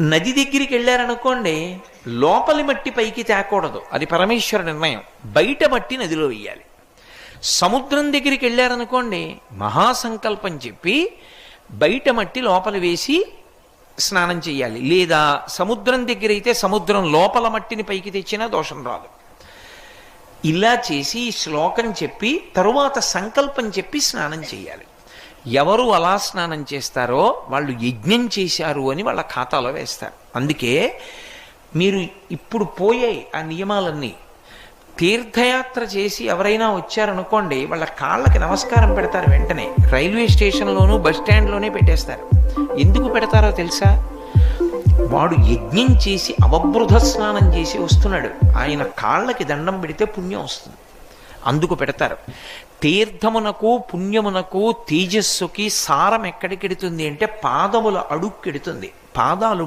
నది దగ్గరికి వెళ్ళారనుకోండి లోపలి మట్టి పైకి తేకూడదు. అది పరమేశ్వర నిర్ణయం. బయట మట్టి నదిలో వెయ్యాలి. సముద్రం దగ్గరికి వెళ్ళారనుకోండి మహాసంకల్పం చెప్పి బయట మట్టి లోపల వేసి స్నానం చేయాలి. లేదా సముద్రం దగ్గర అయితే సముద్రం లోపల మట్టిని పైకి తెచ్చినా దోషం రాదు. ఇలా చేసి శ్లోకం చెప్పి తరువాత సంకల్పం చెప్పి స్నానం చేయాలి. ఎవరు అలా స్నానం చేస్తారో వాళ్ళు యజ్ఞం చేశారు అని వాళ్ళ ఖాతాలో వేస్తారు. అందుకే మీరు ఇప్పుడు పోయాయి ఆ నియమాలన్నీ తీర్థయాత్ర చేసి ఎవరైనా వచ్చారనుకోండి వాళ్ళ కాళ్ళకి నమస్కారం పెడతారు వెంటనే. రైల్వే స్టేషన్లోనూ బస్ స్టాండ్లోనే పెట్టేస్తారు. ఎందుకు పెడతారో తెలుసా? వాడు యజ్ఞం చేసి అవబృధ స్నానం చేసి వస్తున్నాడు. ఆయన కాళ్ళకి దండం పెడితే పుణ్యం వస్తుంది. అందుకు పెడతారు. తీర్థమునకు పుణ్యమునకు తేజస్సుకి సారం ఎక్కడికెడుతుంది అంటే పాదముల అడుక్కెడుతుంది పాదాలు